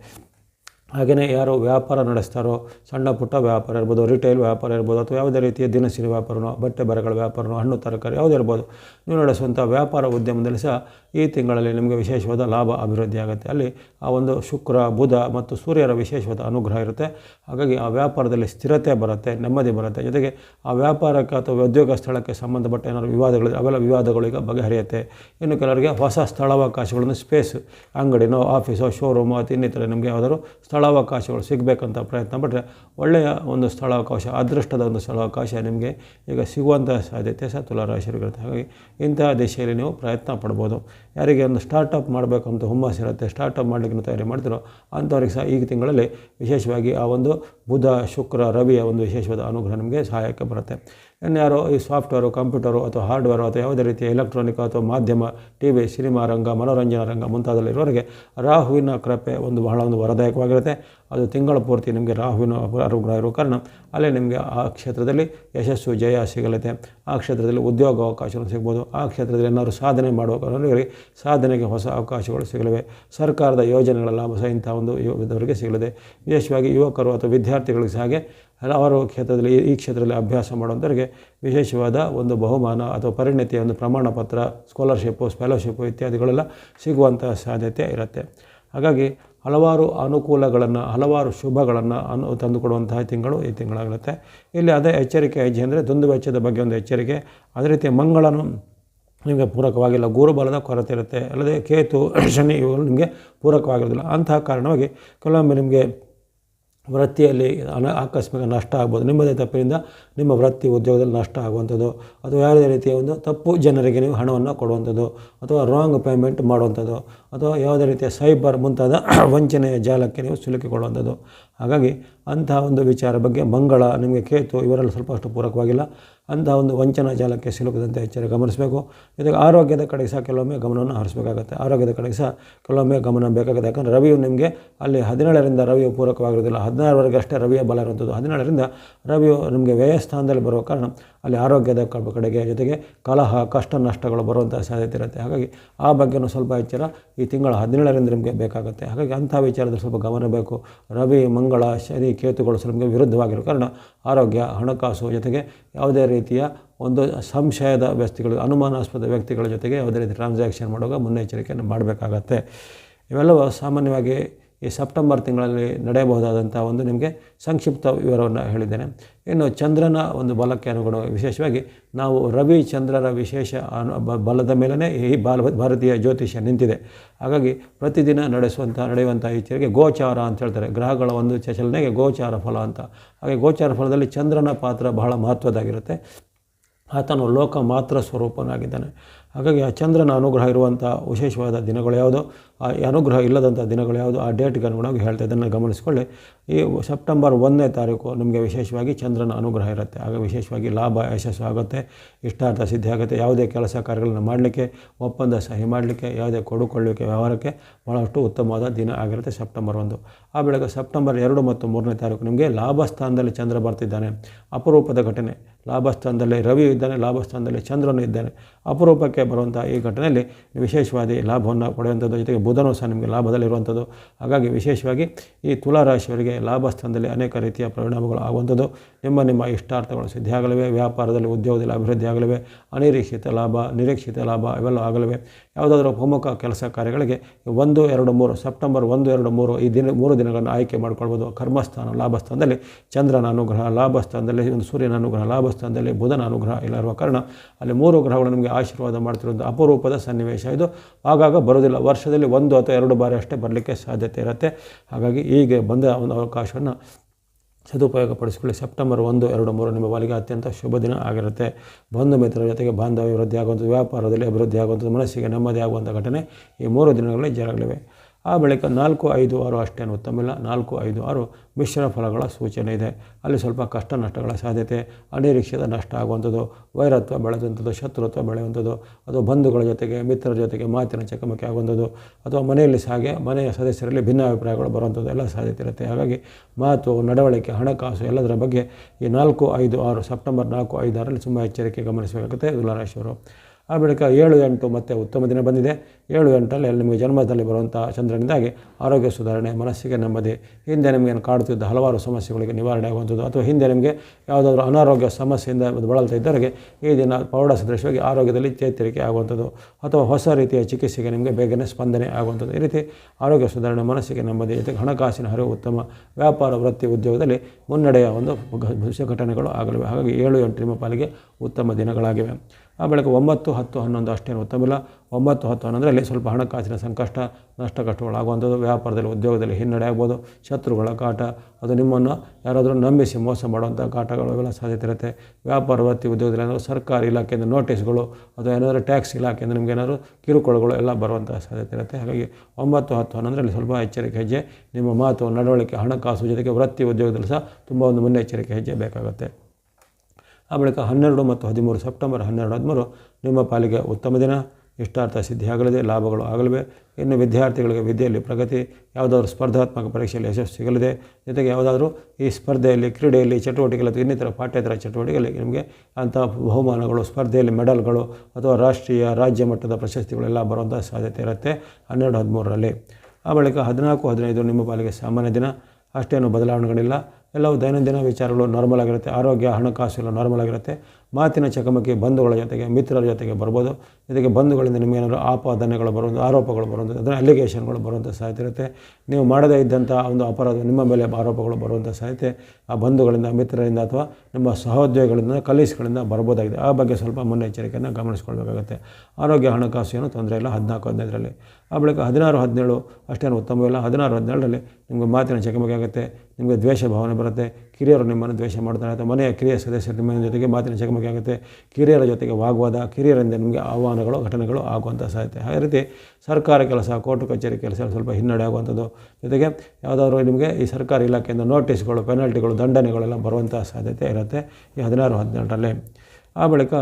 ಹಾಗೆಯೇ ಯಾರು ವ್ಯಾಪಾರ ನಡೆಸ್ತಾರೋ, ಸಣ್ಣ ಪುಟ್ಟ ವ್ಯಾಪಾರ ಇರ್ಬೋದು ರಿಟೇಲ್ ವ್ಯಾಪಾರ ಇರ್ಬೋದು ಅಥವಾ ಯಾವುದೇ ರೀತಿಯ ದಿನಸಿರಿ ವ್ಯಾಪಾರನೋ, ಬಟ್ಟೆ ಬರಗಳ ವ್ಯಾಪಾರನೋ, ಹಣ್ಣು ತರಕಾರಿ ಯಾವುದೇ ಇರ್ಬೋದು, ನೀವು ನಡೆಸುವಂಥ ವ್ಯಾಪಾರ ಉದ್ಯಮದಲ್ಲಿ ಸಹ ಈ ತಿಂಗಳಲ್ಲಿ ನಿಮಗೆ ವಿಶೇಷವಾದ ಲಾಭ ಅಭಿವೃದ್ಧಿ ಆಗುತ್ತೆ. ಅಲ್ಲಿ ಆ ಒಂದು ಶುಕ್ರ, ಬುಧ ಮತ್ತು ಸೂರ್ಯರ ವಿಶೇಷವಾದ ಅನುಗ್ರಹ ಇರುತ್ತೆ. ಹಾಗಾಗಿ ಆ ವ್ಯಾಪಾರದಲ್ಲಿ ಸ್ಥಿರತೆ ಬರುತ್ತೆ, ನೆಮ್ಮದಿ ಬರುತ್ತೆ. ಜೊತೆಗೆ ಆ ವ್ಯಾಪಾರಕ್ಕೆ ಅಥವಾ ಉದ್ಯೋಗ ಸ್ಥಳಕ್ಕೆ ಸಂಬಂಧಪಟ್ಟ ಏನಾದರೂ ವಿವಾದಗಳಿದೆ ಅವೆಲ್ಲ ವಿವಾದಗಳು ಈಗ ಬಗೆಹರಿಯುತ್ತೆ. ಇನ್ನು ಕೆಲವರಿಗೆ ಹೊಸ ಸ್ಥಳಾವಕಾಶಗಳನ್ನು ಸ್ಪೇಸ್ ಅಂಗಡಿನೋ ಆಫೀಸೋ ಶೋರೂಮೋ ಅಥವಾ ಇನ್ನಿತರ ನಿಮಗೆ ಯಾವ್ದಾದ್ರು ಸ್ಥಳಾವಕಾಶಗಳು ಸಿಗಬೇಕಂತ ಪ್ರಯತ್ನ ಪಟ್ಟರೆ ಒಳ್ಳೆಯ ಒಂದು ಸ್ಥಳಾವಕಾಶ, ಅದೃಷ್ಟದ ಒಂದು ಸ್ಥಳಾವಕಾಶ ನಿಮಗೆ ಈಗ ಸಿಗುವಂಥ ಸಾಧ್ಯತೆ ಸಹ ತುಲಾರಾಶಿಯಲ್ಲಿರುತ್ತೆ ಹಾಗಾಗಿ ಇಂತಹ ದಿಶೆಯಲ್ಲಿ ನೀವು ಪ್ರಯತ್ನ ಪಡ್ಬೋದು. ಯಾರಿಗೆ ಒಂದು ಸ್ಟಾರ್ಟಪ್ ಮಾಡಬೇಕಂತ ಹುಮ್ಮಸ್ಸಿರುತ್ತೆ ಸ್ಟಾರ್ಟಪ್ ಮಾಡಲಿಕ್ಕೆ ತಯಾರಿ ಮಾಡ್ತಿರೋ ಅಂಥವ್ರಿಗೆ ಸಹ ಈ ತಿಂಗಳಲ್ಲಿ ವಿಶೇಷವಾಗಿ ಆ ಒಂದು ಬುಧ, ಶುಕ್ರ, ರವಿಯ ಒಂದು ವಿಶೇಷವಾದ ಅನುಗ್ರಹ ನಿಮಗೆ ಸಹಾಯಕ್ಕೆ ಬರುತ್ತೆ. ಇನ್ನು ಯಾರೋ ಈ ಸಾಫ್ಟ್ವೇರು, ಕಂಪ್ಯೂಟರು ಅಥವಾ ಹಾರ್ಡ್ವೇರು ಅಥವಾ ಯಾವುದೇ ರೀತಿಯ ಎಲೆಕ್ಟ್ರಾನಿಕ್ ಅಥವಾ ಮಾಧ್ಯಮ ಟಿ ವಿ ಸಿನಿಮಾ ರಂಗ, ಮನೋರಂಜನಾ ರಂಗ ಮುಂತಾದಲ್ಲಿರೋರಿಗೆ ರಾಹುವಿನ ಕೃಪೆ ಒಂದು ಬಹಳ ಒಂದು ವರದಾಯಕವಾಗಿರುತ್ತೆ. ಅದು ತಿಂಗಳ ಪೂರ್ತಿ ನಿಮಗೆ ರಾಹುವಿನ ಅನುಗ್ರಹ ಇರುವ ಕಾರಣ ಅಲ್ಲೇ ನಿಮಗೆ ಆ ಕ್ಷೇತ್ರದಲ್ಲಿ ಯಶಸ್ಸು, ಜಯ ಸಿಗಲಿದೆ. ಆ ಕ್ಷೇತ್ರದಲ್ಲಿ ಉದ್ಯೋಗ ಅವಕಾಶಗಳು ಸಿಗ್ಬೋದು. ಆ ಕ್ಷೇತ್ರದಲ್ಲಿ ಏನಾದರೂ ಸಾಧನೆ ಮಾಡುವವರಿಗೆ ಸಾಧನೆಗೆ ಹೊಸ ಅವಕಾಶಗಳು ಸಿಗಲಿವೆ. ಸರ್ಕಾರದ ಯೋಜನೆಗಳ ಲಾಭ ಸಹ ಇಂಥ ಒಂದು ಯುವಕರಿಗೆ ಸಿಗಲಿದೆ. ವಿಶೇಷವಾಗಿ ಯುವಕರು ಅಥವಾ ವಿದ್ಯಾರ್ಥಿಗಳಿಗೆ ಹಾಗೆ ಹಲವಾರು ಕ್ಷೇತ್ರದಲ್ಲಿ ಈ- ಕ್ಷೇತ್ರದಲ್ಲಿ ಅಭ್ಯಾಸ ಮಾಡುವಂಥವರಿಗೆ ವಿಶೇಷವಾದ ಒಂದು ಬಹುಮಾನ ಅಥವಾ ಪರಿಣತಿಯ ಒಂದು ಪ್ರಮಾಣ ಪತ್ರ ಸ್ಕಾಲರ್ಶಿಪ್ಪು ಸ್ಕಾಲರ್ಶಿಪ್ಪು ಇತ್ಯಾದಿಗಳೆಲ್ಲ ಸಿಗುವಂಥ ಸಾಧ್ಯತೆ ಇರುತ್ತೆ. ಹಾಗಾಗಿ ಹಲವಾರು ಅನುಕೂಲಗಳನ್ನು, ಹಲವಾರು ಶುಭಗಳನ್ನು ಅನು, ತಂದುಕೊಡುವಂತಹ ತಿಂಗಳು ಈ ತಿಂಗಳಾಗಿರುತ್ತೆ ಇಲ್ಲಿ ಅದೇ ಎಚ್ಚರಿಕೆ ಹೆಜ್ಜೆ ಅಂದರೆ ದುಂದು ವೆಚ್ಚದ ಬಗ್ಗೆ ಒಂದು ಎಚ್ಚರಿಕೆ. ಅದೇ ರೀತಿ ಮಂಗಳನು ನಿಮಗೆ ಪೂರಕವಾಗಿಲ್ಲ, ಗುರುಬಲದ ಕೊರತೆ ಇರುತ್ತೆ. ಅಲ್ಲದೆ ಕೇತು, ಶನಿ ಇವುಗಳು ನಿಮಗೆ ಪೂರಕವಾಗಿರೋದಿಲ್ಲ ಅಂತಹ ಕಾರಣವಾಗಿ ಕೆಲವೊಮ್ಮೆ ನಿಮಗೆ ವೃತ್ತಿಯಲ್ಲಿ ಅನ ಆಕಸ್ಮಿಕ ನಷ್ಟ ಆಗ್ಬೋದು. ನಿಮ್ಮದೇ ತಪ್ಪಿನಿಂದ ನಿಮ್ಮ ವೃತ್ತಿ ಉದ್ಯೋಗದಲ್ಲಿ ನಷ್ಟ ಆಗುವಂಥದ್ದು, ಅಥವಾ ಯಾವುದೇ ರೀತಿಯ ಒಂದು ತಪ್ಪು ಜನರಿಗೆ ನೀವು ಹಣವನ್ನು ಕೊಡುವಂಥದ್ದು, ಅಥವಾ ರಾಂಗ್ ಪೇಮೆಂಟ್ ಮಾಡುವಂಥದ್ದು, ಅಥವಾ ಯಾವುದೇ ರೀತಿಯ ಸೈಬರ್ ಮುಂತಾದ ವಂಚನೆಯ ಜಾಲಕ್ಕೆ ನೀವು ಸಿಲುಕಿಕೊಳ್ಳುವಂಥದ್ದು. ಹಾಗಾಗಿ ಅಂತಹ ಒಂದು ವಿಚಾರ ಬಗ್ಗೆ ಮಂಗಳ, ನಿಮಗೆ ಕೇತು, ಇವರೆಲ್ಲ ಸ್ವಲ್ಪ ಅಷ್ಟು ಪೂರಕವಾಗಿಲ್ಲ. ಅಂತಹ ಒಂದು ವಂಚನಾ ಜಾಲಕ್ಕೆ ಸಿಲುಕದಂತೆ ಎಚ್ಚರಿಕೆ ಗಮನಿಸಬೇಕು. ಜೊತೆಗೆ ಆರೋಗ್ಯದ ಕಡೆಗೆ ಸಹ ಕೆಲವೊಮ್ಮೆ ಗಮನವನ್ನು ಹರಿಸಬೇಕಾಗುತ್ತೆ. ಆರೋಗ್ಯದ ಕಡೆಗೆ ಸಹ ಕೆಲವೊಮ್ಮೆ ಗಮನ ಬೇಕಾಗುತ್ತೆ. ಯಾಕಂದರೆ ರವಿಯು ನಿಮಗೆ ಅಲ್ಲಿ ಹದಿನೇಳರಿಂದ ರವಿಯು ಪೂರಕವಾಗಿರೋದಿಲ್ಲ. ಹದಿನಾರವರೆಗೆ ಅಷ್ಟೇ ರವಿಯ ಬಲ ಇರುವಂಥದ್ದು. ಹದಿನೇಳರಿಂದ ರವಿಯು ನಿಮಗೆ ವ್ಯಯಸ್ಥಾನದಲ್ಲಿ ಬರುವ ಕಾರಣ ಅಲ್ಲಿ ಆರೋಗ್ಯದ ಕಡೆಗೆ ಜೊತೆಗೆ ಕಲಹ, ಕಷ್ಟ, ನಷ್ಟಗಳು ಬರುವಂಥ ಸಾಧ್ಯತೆ ಇರುತ್ತೆ. ಹಾಗಾಗಿ ಆ ಬಗ್ಗೆನೂ ಸ್ವಲ್ಪ ಎಚ್ಚರ ಈ ತಿಂಗಳ ಹದಿನೇಳರಿಂದ ನಿಮಗೆ ಬೇಕಾಗುತ್ತೆ. ಹಾಗಾಗಿ ಅಂಥ ವಿಚಾರದಲ್ಲಿ ಸ್ವಲ್ಪ ಗಮನ ಬೇಕು. ರವಿ, ಮಂಗಳ, ಶನಿ, ಕೇತುಗಳು ನಿಮಗೆ ವಿರುದ್ಧವಾಗಿರೋ ಕಾರಣ ಆರೋಗ್ಯ, ಹಣಕಾಸು ಜೊತೆಗೆ ಯಾವುದೇ ರೀತಿಯ ಒಂದು ಸಂಶಯದ ವ್ಯಕ್ತಿಗಳು, ಅನುಮಾನಾಸ್ಪದ ವ್ಯಕ್ತಿಗಳ ಜೊತೆಗೆ ಯಾವುದೇ ರೀತಿ ಟ್ರಾನ್ಸಾಕ್ಷನ್ ಮಾಡುವಾಗ ಮುನ್ನೆಚ್ಚರಿಕೆಯನ್ನು ಮಾಡಬೇಕಾಗತ್ತೆ. ಇವೆಲ್ಲವೂ ಸಾಮಾನ್ಯವಾಗಿ ಈ ಸೆಪ್ಟೆಂಬರ್ ತಿಂಗಳಲ್ಲಿ ನಡೆಯಬಹುದಾದಂಥ ಒಂದು ನಿಮಗೆ ಸಂಕ್ಷಿಪ್ತ ವಿವರವನ್ನು ಹೇಳಿದ್ದೇನೆ. ಇನ್ನು ಚಂದ್ರನ ಒಂದು ಬಲಕ್ಕೆ ಅನುಗುಣ ವಿಶೇಷವಾಗಿ ನಾವು ರವಿ ಚಂದ್ರರ ವಿಶೇಷ ಅನು ಬಲದ ಮೇಲೇ ಈ ಬಾಲ, ಭಾರತೀಯ ಜ್ಯೋತಿಷ್ಯ ನಿಂತಿದೆ. ಹಾಗಾಗಿ ಪ್ರತಿದಿನ ನಡೆಸುವಂಥ ನಡೆಯುವಂಥ ಈಚೆಗೆ ಗೋಚಾರ ಅಂತ ಹೇಳ್ತಾರೆ. ಗ್ರಹಗಳ ಒಂದು ಚಲನೆಗೆ ಗೋಚಾರ ಫಲ ಅಂತ. ಹಾಗೆ ಗೋಚಾರ ಫಲದಲ್ಲಿ ಚಂದ್ರನ ಪಾತ್ರ ಬಹಳ ಮಹತ್ವದಾಗಿರುತ್ತೆ ಆತನು ಲೋಕ ಮಾತ್ರ ಸ್ವರೂಪನಾಗಿದ್ದಾನೆ. ಹಾಗಾಗಿ ಆ ಚಂದ್ರನ ಅನುಗ್ರಹ ಇರುವಂಥ ವಿಶೇಷವಾದ ದಿನಗಳು ಯಾವುದು? ಅನುಗ್ರಹ ಇಲ್ಲದಂಥ ದಿನಗಳು ಯಾವುದು, ಆ ಡೇಟ್ಗೆ ಅನುಗುಣವಾಗಿ ಹೇಳ್ತಾ ಇದನ್ನು ಗಮನಿಸಿಕೊಳ್ಳಿ. ಈ ಸೆಪ್ಟೆಂಬರ್ ಒಂದನೇ ತಾರೀಕು ನಿಮಗೆ ವಿಶೇಷವಾಗಿ ಚಂದ್ರನ ಅನುಗ್ರಹ ಇರುತ್ತೆ. ಆಗ ವಿಶೇಷವಾಗಿ ಲಾಭ, ಯಶಸ್ಸು ಆಗುತ್ತೆ. ಇಷ್ಟಾರ್ಥ ಸಿದ್ಧಿ ಆಗುತ್ತೆ. ಯಾವುದೇ ಕೆಲಸ ಕಾರ್ಯಗಳನ್ನು ಮಾಡಲಿಕ್ಕೆ, ಒಪ್ಪಂದ ಸಹಿ ಮಾಡಲಿಕ್ಕೆ, ಯಾವುದೇ ಕೊಡುಕೊಳ್ಳುವಿಕೆ ವ್ಯವಹಾರಕ್ಕೆ ಭಾಳಷ್ಟು ಉತ್ತಮವಾದ ದಿನ ಆಗಿರುತ್ತೆ ಸೆಪ್ಟೆಂಬರ್ ಒಂದು. ಆ ಬೆಳಗ್ಗೆ ಸೆಪ್ಟೆಂಬರ್ ಎರಡು ಮತ್ತು ಮೂರನೇ ತಾರೀಕು ನಿಮಗೆ ಲಾಭ ಸ್ಥಾನದಲ್ಲಿ ಚಂದ್ರ ಬರ್ತಿದ್ದಾನೆ. ಅಪರೂಪದ ಘಟನೆ. ಲಾಭ ಸ್ಥಾನದಲ್ಲಿ ರವಿ ಇದ್ದಾನೆ. ಲಾಭ ಸ್ಥಾನದಲ್ಲಿ ಚಂದ್ರನು ಇದ್ದಾನೆ. ಅಪರೂಪಕ್ಕೆ ಬರುವಂಥ ಈ ಘಟನೆಯಲ್ಲಿ ವಿಶೇಷವಾಗಿ ಲಾಭವನ್ನು ಪಡೆಯುವಂಥದ್ದು ಜೊತೆಗೆ ಬುಧನೂ ಸಹ ನಿಮಗೆ ಲಾಭದಲ್ಲಿರುವಂಥದ್ದು. ಹಾಗಾಗಿ ವಿಶೇಷವಾಗಿ ಈ ತುಲಾರಾಶಿಯವರಿಗೆ ಲಾಭಸ್ಥಾನದಲ್ಲಿ ಲಾಭ ಸ್ಥಾನದಲ್ಲಿ ಅನೇಕ ರೀತಿಯ ಪರಿಣಾಮಗಳು ಆಗುವಂಥದ್ದು. ನಿಮ್ಮ ನಿಮ್ಮ ಇಷ್ಟಾರ್ಥಗಳು ಸಿದ್ಧಿಯಾಗಲಿವೆ, ವ್ಯಾಪಾರದಲ್ಲಿ ಉದ್ಯೋಗದಲ್ಲಿ ಅಭಿವೃದ್ಧಿ ಆಗಲಿವೆ, ಅನಿರೀಕ್ಷಿತ ಲಾಭ, ನಿರೀಕ್ಷಿತ ಲಾಭ ಇವೆಲ್ಲ ಆಗಲಿವೆ. ಯಾವುದಾದ್ರೂ ಪ್ರಮುಖ ಕೆಲಸ ಕಾರ್ಯಗಳಿಗೆ ಒಂದು, ಎರಡು, ಮೂರು, ಸೆಪ್ಟೆಂಬರ್ ಒಂದು, ಎರಡು, ಮೂರು ಈ ದಿನ, ಮೂರು ದಿನಗಳನ್ನು ಆಯ್ಕೆ ಮಾಡ್ಕೊಳ್ಬೋದು. ಕರ್ಮಸ್ಥಾನ, ಲಾಭಸ್ಥಾನದಲ್ಲಿ ಚಂದ್ರನ ಅನುಗ್ರಹ, ಲಾಭಸ್ಥಾನದಲ್ಲಿ ಒಂದು ಸೂರ್ಯನ ಅನುಗ್ರಹ, ಲಾಭಸ್ಥಾನದಲ್ಲಿ ಬುಧನ ಅನುಗ್ರಹ ಇಲ್ಲ ಇರುವ ಕಾರಣ ಅಲ್ಲಿ ಮೂರು ಗ್ರಹಗಳು ನಿಮಗೆ ಆಶೀರ್ವಾದ ಮಾಡ್ತಿರುವಂಥ ಅಪರೂಪದ ಸನ್ನಿವೇಶ ಇದು. ಆಗಾಗ ಬರೋದಿಲ್ಲ ವರ್ಷದಲ್ಲಿ ಒಂದು ಅಥವಾ ಎರಡು ಬಾರಿ ಅಷ್ಟೇ ಬರಲಿಕ್ಕೆ ಸಾಧ್ಯತೆ ಇರುತ್ತೆ. ಹಾಗಾಗಿ ಹೀಗೆ ಬಂದ ಒಂದು ಅವಕಾಶವನ್ನು ಸದುಪಯೋಗಪಡಿಸಿಕೊಳ್ಳಿ. ಸೆಪ್ಟೆಂಬರ್ ಒಂದು, ಎರಡು, ಮೂರು ನಿಮ್ಮ ಬಾಲಿಗೆ ಅತ್ಯಂತ ಶುಭ ದಿನ ಆಗಿರುತ್ತೆ. ಬಂಧು ಮಿತ್ರರ ಜೊತೆಗೆ ಬಾಂಧವ್ಯ ವೃದ್ಧಿ ಆಗುವಂಥದ್ದು ವ್ಯಾಪಾರದಲ್ಲಿ ಅಭಿವೃದ್ಧಿ ಆಗುವಂಥದ್ದು ಮನಸ್ಸಿಗೆ ನೆಮ್ಮದಿ ಆಗುವಂಥ ಘಟನೆ ಈ ಮೂರು ದಿನಗಳಲ್ಲಿ ಜರಗಲಿವೆ. ಆ ಬಳಿಕ ನಾಲ್ಕು ಐದು ಆರು ಅಷ್ಟೇನು ಉತ್ತಮಿಲ್ಲ ನಾಲ್ಕು ಐದು ಆರು ಮಿಶ್ರ ಫಲಗಳ ಸೂಚನೆ ಇದೆ. ಅಲ್ಲಿ ಸ್ವಲ್ಪ ಕಷ್ಟ ನಷ್ಟಗಳ ಸಾಧ್ಯತೆ, ಅನಿರೀಕ್ಷಿತ ನಷ್ಟ ಆಗುವಂಥದ್ದು, ವೈರತ್ವ ಬೆಳೆದಂಥದ್ದು, ಶತ್ರುತ್ವ ಬೆಳೆಯುವಂಥದ್ದು ಅಥವಾ ಬಂಧುಗಳ ಜೊತೆಗೆ ಮಿತ್ರರ ಜೊತೆಗೆ ಮಾತಿನ ಚಕಮಕಿ ಆಗುವಂಥದ್ದು, ಅಥವಾ ಮನೆಯಲ್ಲಿ ಸಾಗೆ, ಮನೆಯ ಸದಸ್ಯರಲ್ಲಿ ಭಿನ್ನಾಭಿಪ್ರಾಯಗಳು ಬರುವಂಥದ್ದು, ಎಲ್ಲ ಸಾಧ್ಯತೆ ಇರುತ್ತೆ. ಹಾಗಾಗಿ ಮಾತು, ನಡವಳಿಕೆ, ಹಣಕಾಸು ಎಲ್ಲದರ ಬಗ್ಗೆ ಈ ನಾಲ್ಕು ಐದು ಆರು ಸೆಪ್ಟೆಂಬರ್ ನಾಲ್ಕು ಐದು ತುಂಬ ಎಚ್ಚರಿಕೆ ಗಮನಿಸಬೇಕಾಗುತ್ತೆ. ತುಲಾರಾಶಿಯವರು ಆ ಬಳಿಕ ಏಳು ಎಂಟು ಮತ್ತೆ ಉತ್ತಮ ದಿನ ಬಂದಿದೆ. ಏಳು ಎಂಟಲ್ಲಿ ಅಲ್ಲಿ ನಿಮಗೆ ಜನ್ಮದಲ್ಲಿ ಬರುವಂಥ ಚಂದ್ರನಿಂದಾಗಿ ಆರೋಗ್ಯ ಸುಧಾರಣೆ, ಮನಸ್ಸಿಗೆ ನೆಮ್ಮದಿ, ಹಿಂದೆ ನಿಮಗೆ ಕಾಡುತ್ತಿದ್ದ ಹಲವಾರು ಸಮಸ್ಯೆಗಳಿಗೆ ನಿವಾರಣೆ ಆಗುವಂಥದ್ದು. ಅಥವಾ ಹಿಂದೆ ನಿಮಗೆ ಯಾವುದಾದ್ರೂ ಅನಾರೋಗ್ಯ ಸಮಸ್ಯೆಯಿಂದ ಬಳಲ್ತಾ ಇದ್ದವರಿಗೆ ಈ ದಿನ ಪೌಢ ಸದೃಶವಾಗಿ ಆರೋಗ್ಯದಲ್ಲಿ ಚೇತರಿಕೆ ಆಗುವಂಥದ್ದು. ಅಥವಾ ಹೊಸ ರೀತಿಯ ಚಿಕಿತ್ಸೆಗೆ ನಿಮಗೆ ಬೇಗನೆ ಸ್ಪಂದನೆ ಆಗುವಂಥದ್ದು. ಈ ರೀತಿ ಆರೋಗ್ಯ ಸುಧಾರಣೆ, ಮನಸ್ಸಿಗೆ ನೆಮ್ಮದಿ, ಜೊತೆಗೆ ಹಣಕಾಸಿನ ಹರಿವು ಉತ್ತಮ, ವ್ಯಾಪಾರ, ವೃತ್ತಿ ಉದ್ಯೋಗದಲ್ಲಿ ಮುನ್ನಡೆಯ ಒಂದು ಭವಿಷ್ಯ ಘಟನೆಗಳು ಆಗಲಿವೆ. ಹಾಗಾಗಿ ಏಳು ಎಂಟು ನಿಮ್ಮ ಪಾಲಿಗೆ ಉತ್ತಮ ದಿನಗಳಾಗಿವೆ. ಆ ಬೆಳಗ್ಗೆ ಒಂಬತ್ತು, ಹತ್ತು, ಹನ್ನೊಂದು ಅಷ್ಟೇನು ಉತ್ತಮಿಲ್ಲ ಒಂಬತ್ತು, ಹತ್ತು, ಹನ್ನೊಂದರಲ್ಲಿ ಸ್ವಲ್ಪ ಹಣಕಾಸಿನ ಸಂಕಷ್ಟ ನಷ್ಟ ಕಷ್ಟಗಳಾಗುವಂಥದ್ದು ವ್ಯಾಪಾರದಲ್ಲಿ, ಉದ್ಯೋಗದಲ್ಲಿ ಹಿನ್ನಡೆ ಆಗ್ಬೋದು, ಶತ್ರುಗಳ ಕಾಟ, ಅದು ನಿಮ್ಮನ್ನು ಯಾರಾದರೂ ನಂಬಿಸಿ ಮೋಸ ಮಾಡುವಂಥ ಕಾಟಗಳು ಸಾಧ್ಯತೆ ಇರುತ್ತೆ. ವ್ಯಾಪಾರ, ವೃತ್ತಿ, ಉದ್ಯೋಗದಲ್ಲಿ ಏನಾದರೂ ಸರ್ಕಾರಿ ಇಲಾಖೆಯಿಂದ ನೋಟಿಸ್ಗಳು, ಅಥವಾ ಏನಾದರೂ ಟ್ಯಾಕ್ಸ್ ಇಲಾಖೆಯಿಂದ ನಿಮ್ಗೆ ಏನಾದರೂ ಕಿರುಕುಳಗಳು ಎಲ್ಲ ಬರುವಂಥ ಸಾಧ್ಯತೆ ಇರುತ್ತೆ. ಹಾಗಾಗಿ ಒಂಬತ್ತು, ಹತ್ತು, ಹನ್ನೊಂದರಲ್ಲಿ ಸ್ವಲ್ಪ ಎಚ್ಚರಿಕೆ ಹೆಜ್ಜೆ, ನಿಮ್ಮ ಮಾತು, ನಡವಳಿಕೆ, ಹಣಕಾಸು ಜೊತೆಗೆ ವೃತ್ತಿ, ಉದ್ಯೋಗದಲ್ಲಿ ಸಹ ತುಂಬ ಒಂದು ಮುನ್ನೆಚ್ಚರಿಕೆ ಹೆಜ್ಜೆ ಬೇಕಾಗುತ್ತೆ. ಆ ಬಳಿಕ ಹನ್ನೆರಡು ಮತ್ತು ಹದಿಮೂರು ಸೆಪ್ಟೆಂಬರ್ ಹನ್ನೆರಡು ಹದಿಮೂರು ನಿಮ್ಮ ಪಾಲಿಗೆ ಉತ್ತಮ ದಿನ. ಇಷ್ಟಾರ್ಥ ಸಿದ್ಧಿಯಾಗಲಿದೆ, ಲಾಭಗಳು ಆಗಲಿವೆ. ಇನ್ನು ವಿದ್ಯಾರ್ಥಿಗಳಿಗೆ ವಿದ್ಯೆಯಲ್ಲಿ ಪ್ರಗತಿ, ಯಾವುದಾದ್ರೂ ಸ್ಪರ್ಧಾತ್ಮಕ ಪರೀಕ್ಷೆಯಲ್ಲಿ ಯಶಸ್ಸು ಸಿಗಲಿದೆ. ಜೊತೆಗೆ ಯಾವುದಾದ್ರೂ ಈ ಸ್ಪರ್ಧೆಯಲ್ಲಿ, ಕ್ರೀಡೆಯಲ್ಲಿ ಚಟುವಟಿಕೆಗಳು ಅಥವಾ ಇನ್ನಿತರ ಪಾಠ್ಯೇತರ ಚಟುವಟಿಕೆಯಲ್ಲಿ ನಿಮಗೆ ಅಂಥ ಬಹುಮಾನಗಳು, ಸ್ಪರ್ಧೆಯಲ್ಲಿ ಮೆಡಲ್ಗಳು ಅಥವಾ ರಾಷ್ಟ್ರೀಯ, ರಾಜ್ಯ ಮಟ್ಟದ ಪ್ರಶಸ್ತಿಗಳೆಲ್ಲ ಬರುವಂಥ ಸಾಧ್ಯತೆ ಇರುತ್ತೆ ಹನ್ನೆರಡು ಹದಿಮೂರರಲ್ಲಿ. ಆ ಬಳಿಕ ಹದಿನಾಲ್ಕು, ಹದಿನೈದು ನಿಮ್ಮ ಪಾಲಿಗೆ ಸಾಮಾನ್ಯ ದಿನ. ಅಷ್ಟೇನು ಬದಲಾವಣೆಗಳಿಲ್ಲ. ಎಲ್ಲವೂ ದೈನಂದಿನ ವಿಚಾರಗಳು ನಾರ್ಮಲ್ ಆಗಿರುತ್ತೆ. ಆರೋಗ್ಯ ಹಣಕಾಸು ಎಲ್ಲ ನಾರ್ಮಲ್ ಆಗಿರುತ್ತೆ. ಮಾತಿನ ಚಕಮಕಿ ಬಂಧುಗಳ ಜೊತೆಗೆ, ಮಿತ್ರರ ಜೊತೆಗೆ ಬರ್ಬೋದು. ಜೊತೆಗೆ ಬಂಧುಗಳಿಂದ ನಿಮಗೇನಾದ್ರು ಆಪಾದನೆಗಳು ಬರುವಂಥ ಆರೋಪಗಳು ಬರುವಂಥ ಅದರ ಅಲಿಗೇಷನ್ಗಳು ಬರುವಂಥ ಸಾಧ್ಯತೆ ಇರುತ್ತೆ. ನೀವು ಮಾಡದೇ ಇದ್ದಂಥ ಒಂದು ಅಪರಾಧ ನಿಮ್ಮ ಮೇಲೆ ಆರೋಪಗಳು ಬರುವಂಥ ಸಾಧ್ಯತೆ ಆ ಬಂಧುಗಳಿಂದ, ಮಿತ್ರರಿಂದ ಅಥವಾ ನಿಮ್ಮ ಸಹೋದ್ಯೋಗಿಗಳಿಂದ, ಕಲೀಸ್ಗಳಿಂದ ಬರ್ಬೋದಾಗಿದೆ ಆ ಬಗ್ಗೆ ಸ್ವಲ್ಪ ಮುನ್ನೆಚ್ಚರಿಕೆಯನ್ನು ಗಮನಿಸ್ಕೊಳ್ಬೇಕಾಗುತ್ತೆ. ಆರೋಗ್ಯ ಹಣಕಾಸು ಏನೂ ತೊಂದರೆ ಇಲ್ಲ. ಹದಿನಾಲ್ಕು, ಹದಿನೈದರಲ್ಲಿ. ಆ ಬಳಿಕ ಹದಿನಾರು, ಹದಿನೇಳು, ಅಷ್ಟೇನು ಉತ್ತಮವಿಲ್ಲ ಹದಿನಾರು, ಹದಿನೇಳರಲ್ಲಿ ನಿಮಗೆ ಮಾತಿನ ಚಕಮಕಿ ಆಗುತ್ತೆ. ನಿಮಗೆ ದ್ವೇಷ ಭಾವನೆ ಬರುತ್ತೆ. ಕಿರಿಯರು ನಿಮ್ಮನ್ನು ದ್ವೇಷ ಮಾಡ್ತಾರೆ ಅಥವಾ ಮನೆಯ ಕಿರಿಯ ಸದಸ್ಯರು ನಿಮ್ಮ ಜೊತೆಗೆ ಮಾತಿನ ಚಕಮಕಿ ಆಗುತ್ತೆ. ಕಿರಿಯರ ಜೊತೆಗೆ ವಾಗ್ವಾದ, ಕಿರಿಯರಿಂದ ನಿಮಗೆ ಆಹ್ವಾನಗಳು, ಘಟನೆಗಳು ಆಗುವಂಥ ಸಾಧ್ಯತೆ. ಅದೇ ರೀತಿ ಸರ್ಕಾರ ಕೆಲಸ, ಕೋರ್ಟ್ ಕಚೇರಿ ಕೆಲಸ ಸ್ವಲ್ಪ ಹಿನ್ನಡೆ ಆಗುವಂಥದ್ದು. ಜೊತೆಗೆ ಯಾವುದಾದ್ರೂ ನಿಮಗೆ ಈ ಸರ್ಕಾರಿ ಇಲಾಖೆಯಿಂದ ನೋಟಿಸ್ಗಳು, ಪೆನಾಲ್ಟಿಗಳು, ದಂಡನೆಗಳೆಲ್ಲ ಬರುವಂಥ ಸಾಧ್ಯತೆ ಇರುತ್ತೆ ಈ ಹದಿನಾರು, ಹದಿನೆಂಟರಲ್ಲಿ. ಆ ಬಳಿಕ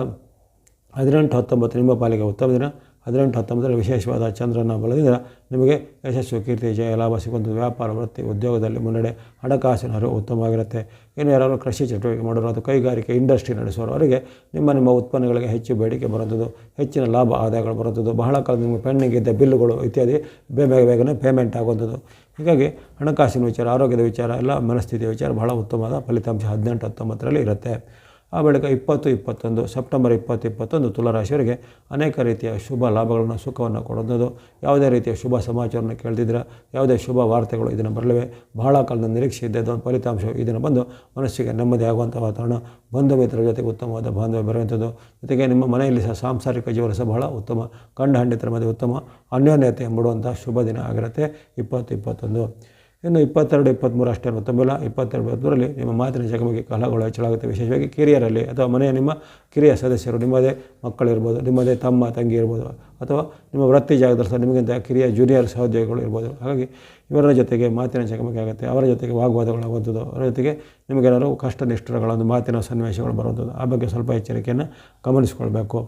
ಹದಿನೆಂಟು, ಹತ್ತೊಂಬತ್ತು ನಿಮ್ಮ ಪಾಲಿಗೆ ಉತ್ತಮ ದಿನ. ಹದಿನೆಂಟು, ಹತ್ತೊಂಬತ್ತರಲ್ಲಿ ವಿಶೇಷವಾದ ಚಂದ್ರನ ಬಲದಿಂದ ನಿಮಗೆ ಯಶಸ್ಸು, ಕೀರ್ತಿ, ಜಯ, ಲಾಭ ಸಿಗುವಂಥ ವ್ಯಾಪಾರ, ವೃತ್ತಿ, ಉದ್ಯೋಗದಲ್ಲಿ ಮುನ್ನಡೆ, ಹಣಕಾಸಿನ ಅರಿವು ಉತ್ತಮವಾಗಿರುತ್ತೆ ಇನ್ನು ಯಾರಾದರೂ ಕೃಷಿ ಚಟುವಟಿಕೆ ಮಾಡೋರು ಅಥವಾ ಕೈಗಾರಿಕೆ, ಇಂಡಸ್ಟ್ರಿ ನಡೆಸೋರು ಅವರಿಗೆ ನಿಮ್ಮ ನಿಮ್ಮ ಉತ್ಪನ್ನಗಳಿಗೆ ಹೆಚ್ಚು ಬೇಡಿಕೆ ಬರುವಂಥದ್ದು, ಹೆಚ್ಚಿನ ಲಾಭ ಆದಾಯಗಳು ಬರುವಂಥದ್ದು, ಬಹಳ ಕಾಲ ನಿಮಗೆ ಪೆಂಡಿಂಗ್ ಇದ್ದ ಬಿಲ್ಲುಗಳು ಇತ್ಯಾದಿ ಬೇಗ, ಬೇಗನೆ ಪೇಮೆಂಟ್ ಆಗುವಂಥದ್ದು. ಹೀಗಾಗಿ ಹಣಕಾಸಿನ ವಿಚಾರ, ಆರೋಗ್ಯದ ವಿಚಾರ, ಎಲ್ಲ ಮನಸ್ಥಿತಿಯ ವಿಚಾರ ಬಹಳ ಉತ್ತಮವಾದ ಫಲಿತಾಂಶ ಹದಿನೆಂಟು, ಹತ್ತೊಂಬತ್ತರಲ್ಲಿ ಇರುತ್ತೆ. ಆ ಬಳಿಕ ಇಪ್ಪತ್ತು, ಇಪ್ಪತ್ತೊಂದು, ಸೆಪ್ಟೆಂಬರ್ ಇಪ್ಪತ್ತು, ಇಪ್ಪತ್ತೊಂದು ತುಲಾರಾಶಿಯವರಿಗೆ ಅನೇಕ ರೀತಿಯ ಶುಭ ಲಾಭಗಳನ್ನು, ಸುಖವನ್ನು ಕೊಡುವಂಥದ್ದು. ಯಾವುದೇ ರೀತಿಯ ಶುಭ ಸಮಾಚಾರವನ್ನು ಕೇಳ್ತಿದ್ರೆ ಯಾವುದೇ ಶುಭ ವಾರ್ತೆಗಳು ಇದನ್ನು ಬರಲಿವೆ. ಬಹಳ ಕಾಲದ ನಿರೀಕ್ಷೆ ಇದ್ದ ಫಲಿತಾಂಶ ಇದನ್ನು ಬಂದು ಮನಸ್ಸಿಗೆ ನೆಮ್ಮದಿ ಆಗುವಂಥ ವಾತಾವರಣ ಬಂಧು ಮಿತ್ರರ ಜೊತೆಗೆ ಉತ್ತಮವಾದ ಬಾಂಧವ್ಯ ಬರುವಂಥದ್ದು ಜೊತೆಗೆ ನಿಮ್ಮ ಮನೆಯಲ್ಲಿ ಸಹ ಸಾಂಸಾರಿಕ ಜೀವನ ಸಹ ಬಹಳ ಉತ್ತಮ ಗಂಡ ಹಂಡಿತರ ಮಧ್ಯೆ ಉತ್ತಮ, ಅನ್ಯೋನ್ಯತೆ ಮೂಡುವಂಥ ಶುಭ ದಿನ ಆಗಿರುತ್ತೆ. ಇಪ್ಪತ್ತು, ಇಪ್ಪತ್ತೊಂದು. ಇನ್ನು ಇಪ್ಪತ್ತೆರಡು, ಇಪ್ಪತ್ತ್ಮೂರು ಅಷ್ಟೇ ತುಂಬಿಲ್ಲ ಇಪ್ಪತ್ತೆರಡು ಇಪ್ಪತ್ತ್ಮೂರಲ್ಲಿ ನಿಮ್ಮ ಮಾತಿನ ಚಕಮಕಿ ಕಲಹಗಳು ಹೆಚ್ಚಳಾಗುತ್ತೆ. ವಿಶೇಷವಾಗಿ ಕಿರಿಯರಲ್ಲಿ ಅಥವಾ ಮನೆಯ ನಿಮ್ಮ ಕಿರಿಯ ಸದಸ್ಯರು, ನಿಮ್ಮದೇ ಮಕ್ಕಳಿರ್ಬೋದು, ನಿಮ್ಮದೇ ತಮ್ಮ, ತಂಗಿ ಇರ್ಬೋದು, ಅಥವಾ ನಿಮ್ಮ ವೃತ್ತಿ ಜಾಗದಲ್ಲಿ ಸಹ ನಿಮಗಿಂತ ಕಿರಿಯ ಜೂನಿಯರ್ ಸಹೋದ್ಯೋಗಿಗಳು ಇರ್ಬೋದು. ಹಾಗಾಗಿ ಇವರ ಜೊತೆಗೆ ಮಾತಿನ ಚಕಮಕಿ ಆಗುತ್ತೆ. ಅವರ ಜೊತೆಗೆ ವಾಗ್ವಾದಗಳಾಗುವಂಥದ್ದು ಅವರ ಜೊತೆಗೆ ನಿಮಗೇನಾದ್ರು ಕಷ್ಟ ನಿಷ್ಠರಗಳ ಒಂದು ಮಾತಿನ ಸನ್ನಿವೇಶಗಳು ಬರುವಂಥದ್ದು. ಆ ಬಗ್ಗೆ ಸ್ವಲ್ಪ ಎಚ್ಚರಿಕೆಯನ್ನು ಗಮನಿಸಿಕೊಳ್ಬೇಕು.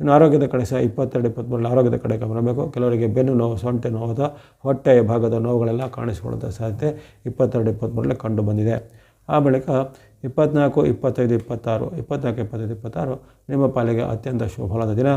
ಇನ್ನು ಆರೋಗ್ಯದ ಕಡೆ ಸಹ ಇಪ್ಪತ್ತೆರಡು ಇಪ್ಪತ್ತ್ಮೂರಲ್ಲಿ ಆರೋಗ್ಯದ ಕಡೆ ಗಮನಬೇಕು. ಕೆಲವರಿಗೆ ಬೆನ್ನು ನೋವು, ಸೊಂಟೆ ನೋವು ಅಥವಾ ಹೊಟ್ಟೆಯ ಭಾಗದ ನೋವುಗಳೆಲ್ಲ ಕಾಣಿಸಿಕೊಳ್ಳುವಂಥ ಸಾಧ್ಯತೆ ಇಪ್ಪತ್ತೆರಡು ಇಪ್ಪತ್ತ್ಮೂರರಲ್ಲಿ ಕಂಡು ಬಂದಿದೆ. ಆ ಬಳಿಕ ಇಪ್ಪತ್ನಾಲ್ಕು, ಇಪ್ಪತ್ತೈದು, ಇಪ್ಪತ್ತಾರು, ಇಪ್ಪತ್ನಾಲ್ಕು, ಇಪ್ಪತ್ತೈದು, ಇಪ್ಪತ್ತಾರು ನಿಮ್ಮ ಪಾಲಿಗೆ ಅತ್ಯಂತ ಶುಭಫಲದ ದಿನ.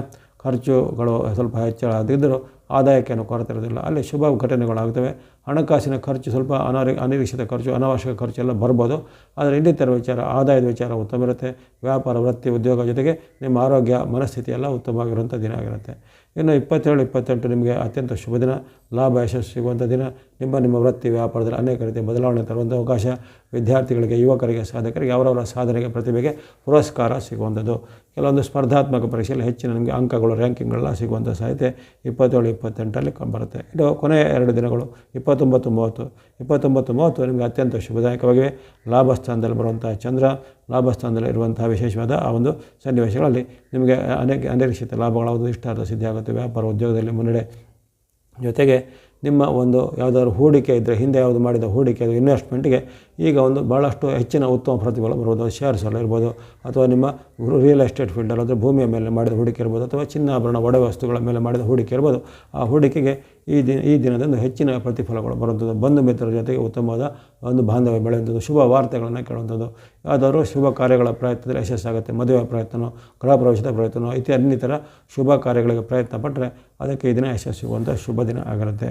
ಖರ್ಚುಗಳು ಸ್ವಲ್ಪ ಹೆಚ್ಚಳ ಆಗಿದ್ದರೂ ಆದಾಯಕ್ಕೇನು ಕೊರತೆ ಇರೋದಿಲ್ಲ ಅಲ್ಲಿ ಶುಭ ಘಟನೆಗಳಾಗ್ತವೆ. ಹಣಕಾಸಿನ ಖರ್ಚು ಸ್ವಲ್ಪ ಅನಾರಿ, ಅನಿರೀಕ್ಷಿತ ಖರ್ಚು, ಅನಾವಶ್ಯಕ ಖರ್ಚೆಲ್ಲ ಬರ್ಬೋದು. ಆದರೆ ಇನ್ನಿತರ ವಿಚಾರ, ಆದಾಯದ ವಿಚಾರ ಉತ್ತಮ ಇರುತ್ತೆ. ವ್ಯಾಪಾರ, ವೃತ್ತಿ, ಉದ್ಯೋಗ ಜೊತೆಗೆ ನಿಮ್ಮ ಆರೋಗ್ಯ, ಮನಸ್ಥಿತಿ ಎಲ್ಲ ಉತ್ತಮವಾಗಿರುವಂಥ ದಿನ ಆಗಿರುತ್ತೆ. ಇನ್ನು ಇಪ್ಪತ್ತೇಳು, ಇಪ್ಪತ್ತೆಂಟು ನಿಮಗೆ ಅತ್ಯಂತ ಶುಭ ದಿನ. ಲಾಭ, ಯಶಸ್ಸು ಸಿಗುವಂಥ ದಿನ ನಿಮ್ಮ ನಿಮ್ಮ ವೃತ್ತಿ, ವ್ಯಾಪಾರದಲ್ಲಿ ಅನೇಕ ರೀತಿಯ ಬದಲಾವಣೆ ತರುವಂಥ ಅವಕಾಶ ವಿದ್ಯಾರ್ಥಿಗಳಿಗೆ, ಯುವಕರಿಗೆ, ಸಾಧಕರಿಗೆ, ಅವರವರ ಸಾಧನೆಗೆ, ಪ್ರತಿಭೆಗೆ ಪುರಸ್ಕಾರ ಸಿಗುವಂಥದ್ದು. ಕೆಲವೊಂದು ಸ್ಪರ್ಧಾತ್ಮಕ ಪರೀಕ್ಷೆಯಲ್ಲಿ ಹೆಚ್ಚಿನ ನಿಮಗೆ ಅಂಕಗಳು, ರ್ಯಾಂಕಿಂಗ್ಗಳೆಲ್ಲ ಸಿಗುವಂಥ ಸಾಧ್ಯತೆ ಇಪ್ಪತ್ತೇಳು ಇಪ್ಪತ್ತೆಂಟರಲ್ಲಿ ಬರುತ್ತೆ ಇದು ಕೊನೆಯ ಎರಡು ದಿನಗಳು, ಇಪ್ಪತ್ತೊಂಬತ್ತು, ಮೂವತ್ತು. ಇಪ್ಪತ್ತೊಂಬತ್ತು, ಮೂವತ್ತು ನಿಮಗೆ ಅತ್ಯಂತ ಶುಭದಾಯಕವಾಗಿವೆ. ಲಾಭಸ್ಥಾನದಲ್ಲಿ ಬರುವಂಥ ಚಂದ್ರ, ಲಾಭಸ್ಥಾನದಲ್ಲಿ ಇರುವಂತಹ ವಿಶೇಷವಾದ ಆ ಒಂದು ಸನ್ನಿವೇಶಗಳಲ್ಲಿ ನಿಮಗೆ ಅನೇಕ, ಅನಿರೀಕ್ಷಿತ ಲಾಭಗಳಾಗುವುದು, ಇಷ್ಟಾರ್ಥ ಸಿದ್ಧಿಯಾಗುತ್ತೆ ವ್ಯಾಪಾರ ಉದ್ಯೋಗದಲ್ಲಿ ಮುನ್ನಡೆ ಜೊತೆಗೆ ನಿಮ್ಮ ಒಂದು ಯಾವುದಾದ್ರು ಹೂಡಿಕೆ ಇದ್ದರೆ ಹಿಂದೆ ಯಾವುದು ಮಾಡಿದ ಹೂಡಿಕೆ ಅದು ಇನ್ವೆಸ್ಟ್ಮೆಂಟ್ಗೆ ಈಗ ಒಂದು ಭಾಳಷ್ಟು ಹೆಚ್ಚಿನ ಉತ್ತಮ ಪ್ರತಿಫಲ ಬರ್ಬೋದು ಶೇರ್ಸಲ್ಲಿ ಇರ್ಬೋದು, ಅಥವಾ ನಿಮ್ಮ ರಿಯಲ್ ಎಸ್ಟೇಟ್ ಫೀಲ್ಡಲ್ಲಿ ಅಂದರೆ ಭೂಮಿಯ ಮೇಲೆ ಮಾಡಿದ ಹೂಡಿಕೆ ಇರ್ಬೋದು, ಅಥವಾ ಚಿನ್ನಾಭರಣ ಒಡೆ ವಸ್ತುಗಳ ಮೇಲೆ ಮಾಡಿದ ಹೂಡಿಕೆ ಇರ್ಬೋದು, ಆ ಹೂಡಿಕೆಗೆ ಈ ದಿನ, ಈ ದಿನದಂದು ಹೆಚ್ಚಿನ ಪ್ರತಿಫಲಗಳು ಬರುವಂಥದ್ದು. ಬಂಧು ಮಿತ್ರರ ಜೊತೆಗೆ ಉತ್ತಮವಾದ ಒಂದು ಬಾಂಧವ್ಯ ಬೆಳೆಯುವಂಥದ್ದು, ಶುಭ ವಾರ್ತೆಗಳನ್ನು ಕೇಳುವಂಥದ್ದು. ಯಾವುದಾದ್ರು ಶುಭ ಕಾರ್ಯಗಳ ಪ್ರಯತ್ನದಲ್ಲಿ ಯಶಸ್ಸಾಗುತ್ತೆ ಮದುವೆ ಪ್ರಯತ್ನ ಗೃಹ ಪ್ರವೇಶದ ಪ್ರಯತ್ನ ಇತ್ಯಾದಿ ಇನ್ನಿತರ ಶುಭ ಕಾರ್ಯಗಳಿಗೆ ಪ್ರಯತ್ನ ಪಟ್ಟರೆ ಅದಕ್ಕೆ ಈ ದಿನ ಯಶಸ್ಸು ಶುಭ ದಿನ ಆಗಿರುತ್ತೆ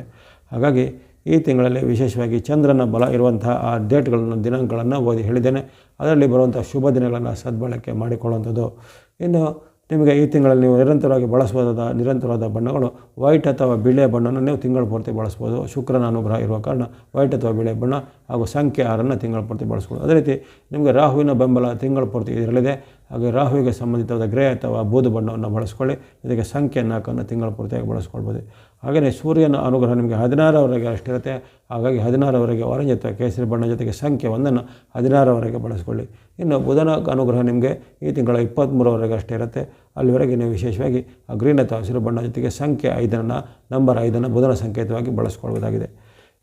ಹಾಗಾಗಿ ಈ ತಿಂಗಳಲ್ಲಿ ವಿಶೇಷವಾಗಿ ಚಂದ್ರನ ಬಲ ಇರುವಂತಹ ಆ ಡೇಟ್ಗಳನ್ನು, ದಿನಾಂಕಗಳನ್ನು ಓದಿ ಹೇಳಿದ್ದೇನೆ. ಅದರಲ್ಲಿ ಬರುವಂಥ ಶುಭ ದಿನಗಳನ್ನು ಸದ್ಬಳಕೆ ಮಾಡಿಕೊಳ್ಳುವಂಥದ್ದು. ಇನ್ನು ನಿಮಗೆ ಈ ತಿಂಗಳಲ್ಲಿ ನೀವು ನಿರಂತರವಾಗಿ ಬಳಸಬಹುದಾದ, ನಿರಂತರವಾದ ಬಣ್ಣಗಳು, ವೈಟ್ ಅಥವಾ ಬಿಳಿಯ ಬಣ್ಣವನ್ನು ನೀವು ತಿಂಗಳ ಪೂರ್ತಿ ಬಳಸ್ಬೋದು ಶುಕ್ರನ ಅನುಗ್ರಹ ಇರುವ ಕಾರಣ ವೈಟ್ ಅಥವಾ ಬಿಳೆ ಬಣ್ಣ ಹಾಗೂ ಸಂಖ್ಯೆ ಆರನ್ನು ತಿಂಗಳ ಪೂರ್ತಿ ಬಳಸ್ಬೋದು ಅದೇ ರೀತಿ ನಿಮಗೆ ರಾಹುವಿನ ಬೆಂಬಲ ತಿಂಗಳ ಪೂರ್ತಿ ಇದರಲ್ಲಿದೆ. ಹಾಗೆ ರಾಹುವಿಗೆ ಸಂಬಂಧಿತವಾದ ಗ್ರಹ ಅಥವಾ ಬೂದು ಬಣ್ಣವನ್ನು ಬಳಸ್ಕೊಳ್ಳಿ. ಇದಕ್ಕೆ ಸಂಖ್ಯೆ ನಾಲ್ಕನ್ನು ತಿಂಗಳ ಪೂರ್ತಿಯಾಗಿ ಬಳಸ್ಕೊಳ್ಬೋದು. ಹಾಗೆಯೇ ಸೂರ್ಯನ ಅನುಗ್ರಹ ನಿಮಗೆ ಹದಿನಾರವರೆಗೆ ಅಷ್ಟಿರುತ್ತೆ ಹಾಗಾಗಿ ಹದಿನಾರವರೆಗೆ ಆರೆಂಜ್ ಅಥವಾ ಕೇಸರಿ ಬಣ್ಣ ಜೊತೆಗೆ ಸಂಖ್ಯೆ ಒಂದನ್ನು ಹದಿನಾರವರೆಗೆ ಬಳಸ್ಕೊಳ್ಳಿ. ಇನ್ನು ಬುಧನ ಅನುಗ್ರಹ ನಿಮಗೆ ಈ ತಿಂಗಳ ಇಪ್ಪತ್ತ್ಮೂರವರೆಗೆ ಅಷ್ಟೇ ಇರುತ್ತೆ. ಅಲ್ಲಿವರೆಗೆ ನೀವು ವಿಶೇಷವಾಗಿ ಗ್ರೀನ್ ಅಥವಾ ಹಸಿರು ಬಣ್ಣ ಜೊತೆಗೆ ಸಂಖ್ಯೆ ಐದನ್ನು, ನಂಬರ್ ಐದನ್ನು ಬುಧನ ಸಂಕೇತವಾಗಿ ಬಳಸ್ಕೊಳ್ಬೋದಾಗಿದೆ.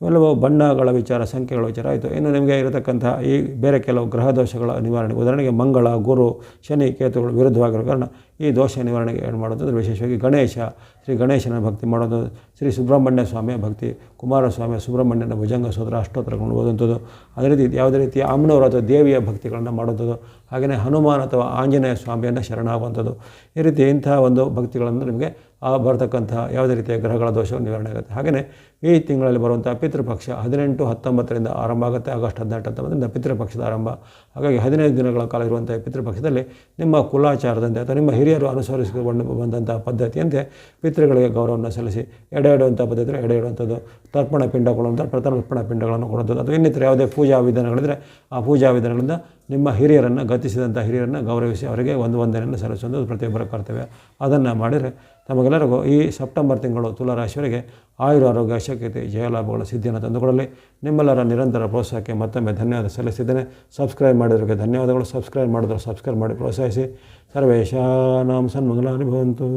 ಇವೆಲ್ಲವೂ ಬಣ್ಣಗಳ ವಿಚಾರ, ಸಂಖ್ಯೆಗಳ ವಿಚಾರ ಆಯಿತು. ಇನ್ನು ನಿಮಗೆ ಇರತಕ್ಕಂಥ ಈ ಬೇರೆ ಕೆಲವು ಗ್ರಹ ದೋಷಗಳ ನಿವಾರಣೆ ಉದಾಹರಣೆಗೆ ಮಂಗಳ, ಗುರು, ಶನಿ, ಕೇತುಗಳು ವಿರುದ್ಧವಾಗಿರೋ ಕಾರಣ ಈ ದೋಷ ನಿವಾರಣೆಗೆ ಏನು ಮಾಡೋದು ವಿಶೇಷವಾಗಿ ಗಣೇಶ, ಶ್ರೀ ಗಣೇಶನ ಭಕ್ತಿ ಮಾಡೋದು ಶ್ರೀ ಸುಬ್ರಹ್ಮಣ್ಯ ಸ್ವಾಮಿಯ ಭಕ್ತಿ ಕುಮಾರಸ್ವಾಮಿ ಸುಬ್ರಹ್ಮಣ್ಯನ ಭುಜಂಗ ಸೋದರ ಅಷ್ಟೋತ್ರಗಳನ್ನು ಓದುವಂಥದ್ದು. ಅದೇ ರೀತಿ, ಯಾವುದೇ ರೀತಿಯ ಅಮ್ಮನವರು ಅಥವಾ ದೇವಿಯ ಭಕ್ತಿಗಳನ್ನು ಮಾಡುವಂಥದ್ದು. ಹಾಗೆಯೇ ಹನುಮಾನ್ ಅಥವಾ ಆಂಜನೇಯ ಸ್ವಾಮಿಯನ್ನು ಶರಣಾಗುವಂಥದ್ದು. ಈ ರೀತಿ ಇಂತಹ ಒಂದು ಭಕ್ತಿಗಳನ್ನು ನಿಮಗೆ ಆ ಬರತಕ್ಕಂತಹ ಯಾವುದೇ ರೀತಿಯ ಗ್ರಹಗಳ ದೋಷವು ನಿವಾರಣೆ ಆಗುತ್ತೆ. ಹಾಗೆಯೇ ಈ ತಿಂಗಳಲ್ಲಿ ಬರುವಂಥ ಪಿತೃಪಕ್ಷ ಹದಿನೆಂಟು, ಹತ್ತೊಂಬತ್ತರಿಂದ ಆರಂಭ ಆಗುತ್ತೆ. ಆಗಸ್ಟ್ ಹದಿನೆಂಟು, ಹತ್ತೊಂಬತ್ತರಿಂದ ಪಿತೃಪಕ್ಷದ ಆರಂಭ. ಹಾಗಾಗಿ ಹದಿನೈದು ದಿನಗಳ ಕಾಲ ಇರುವಂಥ ಪಿತೃಪಕ್ಷದಲ್ಲಿ ನಿಮ್ಮ ಕುಲಾಚಾರದಂತೆ ಅಥವಾ ನಿಮ್ಮ ಹಿರಿಯರು ಅನುಸರಿಸಿಕೊಂಡು ಬಂದಂಥ ಪದ್ಧತಿಯಂತೆ ಪಿತೃಗಳಿಗೆ ಗೌರವವನ್ನು ಸಲ್ಲಿಸಿ ಎಡೆ ಇಡುವಂಥ ಪದ್ಧತಿ ಎಡೆ ಇಡುವಂಥದ್ದು ತರ್ಪಣ ಪಿಂಡ ಕೊಡುವಂಥ ಪ್ರತರ್ಪಣ ಪಿಂಡಗಳನ್ನು ಕೊಡುವಂಥದ್ದು. ಅಥವಾ ಇನ್ನಿತರ ಯಾವುದೇ ಪೂಜಾ ವಿಧಾನಗಳಿದ್ದರೆ ಆ ಪೂಜಾ ವಿಧಾನಗಳಿಂದ ನಿಮ್ಮ ಹಿರಿಯರನ್ನು ಗತಿಸಿದಂಥ ಹಿರಿಯರನ್ನು ಗೌರವಿಸಿ ಅವರಿಗೆ ಒಂದು ವಂದನೆಯನ್ನು ಸಲ್ಲಿಸುವಂಥದ್ದು ಪ್ರತಿಯೊಬ್ಬರ ಕರ್ತವ್ಯ. ಅದನ್ನು ಮಾಡಿದರೆ ತಮಗೆಲ್ಲರಿಗೂ ಈ ಸೆಪ್ಟೆಂಬರ್ ತಿಂಗಳು ತುಲಾರಾಶಿಯವರಿಗೆ ಆಯುರ ಆರೋಗ್ಯ, ಶಕ್ಯತೆ, ಜಯಲಾಭಗಳ ಸಿದ್ಧಿಯನ್ನು ತಂದುಕೊಡಲಿ ನಿಮ್ಮೆಲ್ಲರ ನಿರಂತರ ಪ್ರೋತ್ಸಾಹಕ್ಕೆ ಮತ್ತೊಮ್ಮೆ ಧನ್ಯವಾದ ಸಲ್ಲಿಸಿದ್ದೇನೆ. ಸಬ್ಸ್ಕ್ರೈಬ್ ಮಾಡಿದವರಿಗೆ ಧನ್ಯವಾದಗಳು. ಸಬ್ಸ್ಕ್ರೈಬ್ ಮಾಡಿದ್ರು ಸಬ್ಸ್ಕ್ರೈಬ್ ಮಾಡಿ ಪ್ರೋತ್ಸಾಹಿಸಿ. ಸರ್ವೇಶಾನಾಂ ಸನ್ಮಂಗಲ ಭವಂತು.